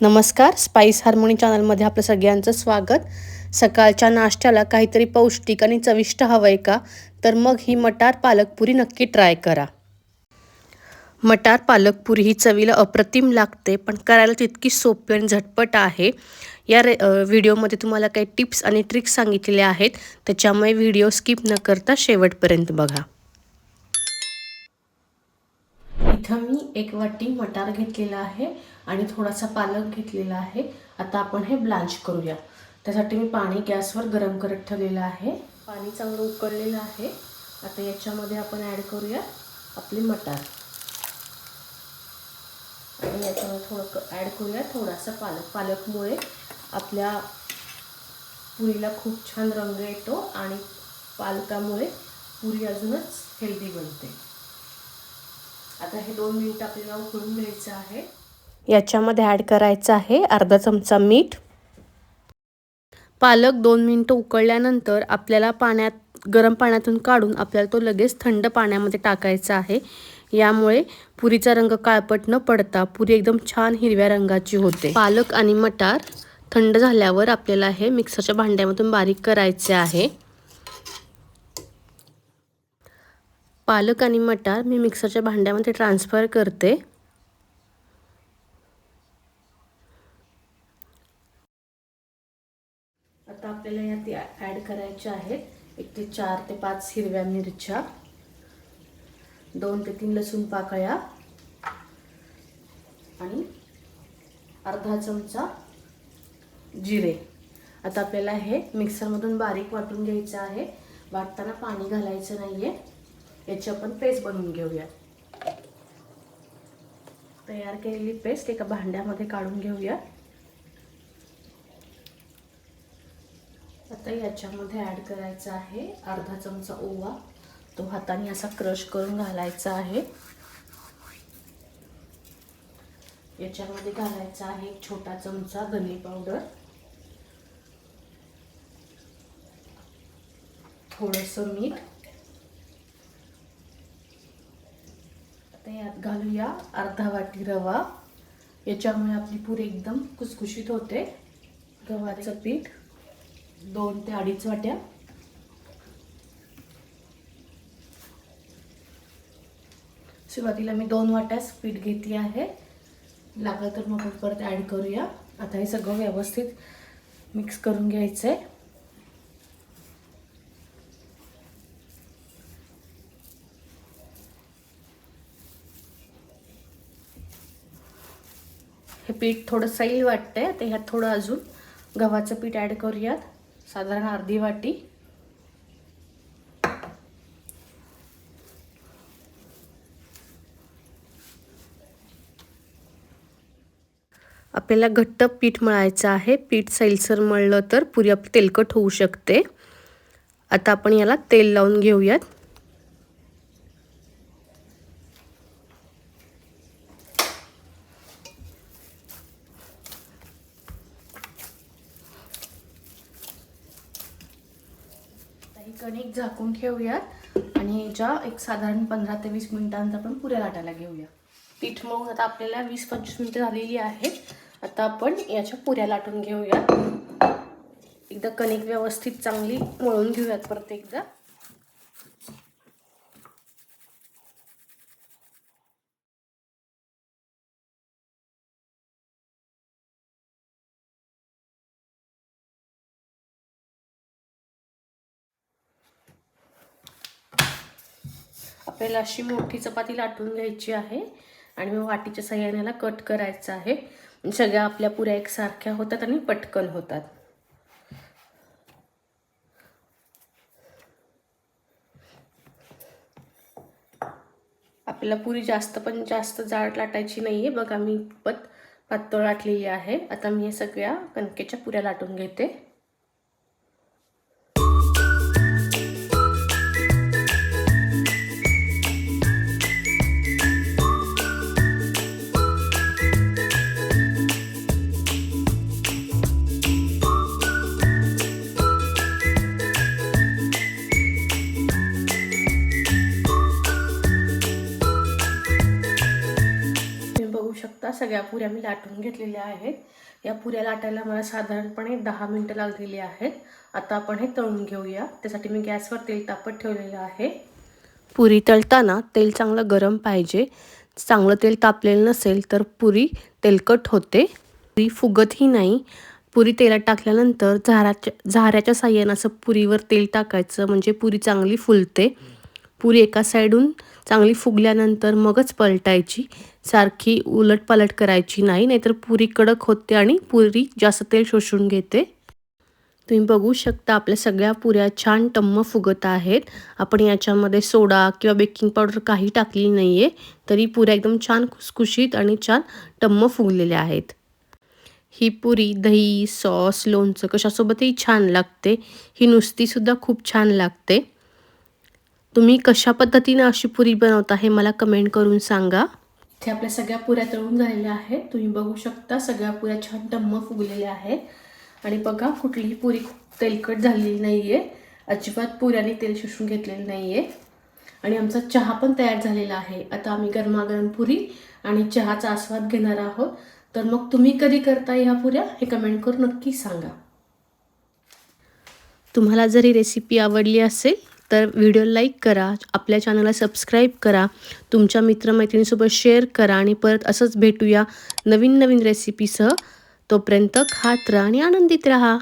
नमस्कार spice harmony चॅनलमध्ये आपलं सगळ्यांचं स्वागत. सकाळच्या नाश्त्याला काहीतरी पौष्टिक आणि चविष्ट हवं आहे का? तर मग ही मटार पालकपुरी नक्की ट्राय करा. मटार पालकपुरी ही चवीला अप्रतिम लागते पण करायला तितकी सोपी आणि झटपट आहे. या रे व्हिडिओमध्ये तुम्हाला काही टिप्स आणि ट्रिक्स सांगितलेल्या आहेत त्याच्यामुळे व्हिडिओ स्किप न करता शेवटपर्यंत बघा. इथं मी एक वाटी मटार घेतलेला आहे आणि थोडासा पालक घेतलेला आहे. आता आपण हे ब्लांच करूया. त्यासाठी मी पाणी गॅसवर गरम करत ठेवलेलं आहे. पाणी चांगलं उकळलेलं आहे. आता याच्यामध्ये आपण ॲड करूया आपली मटार. आणि याच्यामध्ये थोडं ॲड करूया थोडासा पालक. पालकमुळे आपल्या पुरीला खूप छान रंग येतो आणि पालकामुळे पुरी अजूनच हेल्दी बनते. आता हे दोन मिनिट आपल्याला उकळून घ्यायचं आहे. याच्यामध्ये ॲड करायचं आहे अर्धा चमचा मीठ. पालक दोन मिनटं उकळल्यानंतर आपल्याला पाण्यात गरम पाण्यातून काढून आपल्याला तो लगेच थंड पाण्यामध्ये टाकायचा आहे. यामुळे पुरीचा रंग काळपट न पडता पुरी एकदम छान हिरव्या रंगाची होते. पालक आणि मटार थंड झाल्यावर आपल्याला हे मिक्सरच्या भांड्यामधून बारीक करायचे आहे. पालक आणि मटार मी मिक्सरच्या भांड्यामध्ये ट्रान्सफर करते. आता आपल्याला यात ॲड करायच्या आहेत. एक ते चार ते पाच हिरव्या मिरच्या दोन ते तीन लसूण पाकळ्या आणि अर्धा चमचा जिरे. आता आपल्याला हे मिक्सरमधून बारीक वाटून घ्यायचं आहे. वाटताना पाणी घालायचं नाही आहे याची आपण पेस्ट बनवून घेऊया तयार केलेली पेस्ट एका भांड्यामध्ये काढून घेऊया आता याच्यामध्ये ॲड करायचा आहे अर्धा चमचा ओवा. तो हाताने असा क्रश करून घालायचा आहे. याच्यामध्ये घालायचा आहे एक छोटा चमचा धने पावडर थोडंसं मीठ. आता यात घालूया अर्धा वाटी रवा. याच्यामुळे आपली पुरी एकदम कुसकुशीत होते. गव्हाचं पीठ दोन ते अडीच वाट्या. सुरुवातीला मी दोन वाट्यास पीठ घेतली आहे. लागलं तर मग परत ॲड करूया. आता हे सगळं व्यवस्थित मिक्स करून घ्यायचं आहे हे पीठ थोडं सैल वाटतंय. ते ह्यात थोडं अजून गव्हाचं पीठ ॲड करूयात. साधारण अर्धी वाटी. आपल्याला घट्ट पीठ मळायचं आहे. पीठ सैलसर मळलं तर पुरी आपली तेलकट होऊ शकते. आता आपण याला तेल लावून घेऊयात. कणिक झाकून ठेवूयात आणि याच्या एक साधारण पंधरा ते वीस मिनिटांनंतर आपण पुऱ्या लाटायला घेऊया. पीठ मग आता आपल्याला वीस पंचवीस मिनिटं झालेली आहेत. आता आपण याच्या पुऱ्या लाटून घेऊया एकदा कणिक व्यवस्थित चांगली मळून घेऊयात परत एकदा. आपल्याला अशी मोठी चपाती लाटून घ्यायची आहे. आणि मग वाटीच्या सहाय्याने कट करायचं आहे. सगळ्या आपल्या पुऱ्या एकसारख्या होतात आणि पटकन होतात. आपल्याला पुरी जास्त पण जास्त जाड लाटायची नाही आहे बघा मी पत पातळ लाटलेली आहे. आता मी हे सगळ्या कणकेच्या पुऱ्या लाटून घेते. शकता सगळ्या पुऱ्या मी लाटून घेतलेल्या आहेत. या पुऱ्या लाटायला मला साधारणपणे दहा मिनटं लागलेली आहेत. आता आपण हे तळून घेऊया. त्यासाठी मी गॅसवर तेल तापत ठेवलेलं आहे. पुरी तळताना तेल चांगलं गरम पाहिजे. चांगलं तेल तापलेलं नसेल तर पुरी तेलकट होते. पुरी फुगतही नाही. पुरी तेलात टाकल्यानंतर झाराच्या झाऱ्याच्या साह्यानं असं पुरीवर तेल टाकायचं म्हणजे पुरी चांगली फुलते. पुरी एका साईडून चांगली फुगल्यानंतर मगच पलटायची. सारखी उलटपालट करायची नाही नाहीतर पुरी कडक होते आणि पुरी जास्त तेल शोषून घेते. तुम्ही बघू शकता आपल्या सगळ्या पुऱ्या छान टम्म फुगत आहेत. आपण याच्यामध्ये सोडा किंवा बेकिंग पावडर काही टाकली नाही आहे तरी पुऱ्या एकदम छान खुसखुशीत आणि छान टम्म फुगलेल्या आहेत. ही पुरी दही सॉस लोणचं कशासोबतही छान लागते. ही नुसतीसुद्धा खूप छान लागते. तुम्ही कशा पद्धतीनं अशी पुरी बनवता हे मला कमेंट करून सांगा. इथे आपल्या सगळ्या पुऱ्या तळून झालेल्या आहेत. तुम्ही बघू शकता सगळ्या पुऱ्या छान टम्म फुगलेल्या आहेत. आणि बघा कुठलीही पुरी खूप तेलकट झालेली नाही आहे अजिबात पुऱ्याने तेल शोषून घेतलेलं नाही आहे आणि आमचा चहा पण तयार झालेला आहे. आता आम्ही गरमागरम पुरी आणि चहाचा आस्वाद घेणार आहोत. तर मग तुम्ही कधी करता ह्या पुऱ्या? हे कमेंट करून नक्की सांगा. तुम्हाला जर रेसिपी आवडली असेल तर व्हिडिओ लाईक करा आपल्या चॅनलला सबस्क्राईब करा तुमच्या मित्रमैत्रिणीसोबत शेअर करा आणि परत असंच भेटूया नवीन नवीन रेसिपीसह. तोपर्यंत खात राहा आणि आनंदित राहा.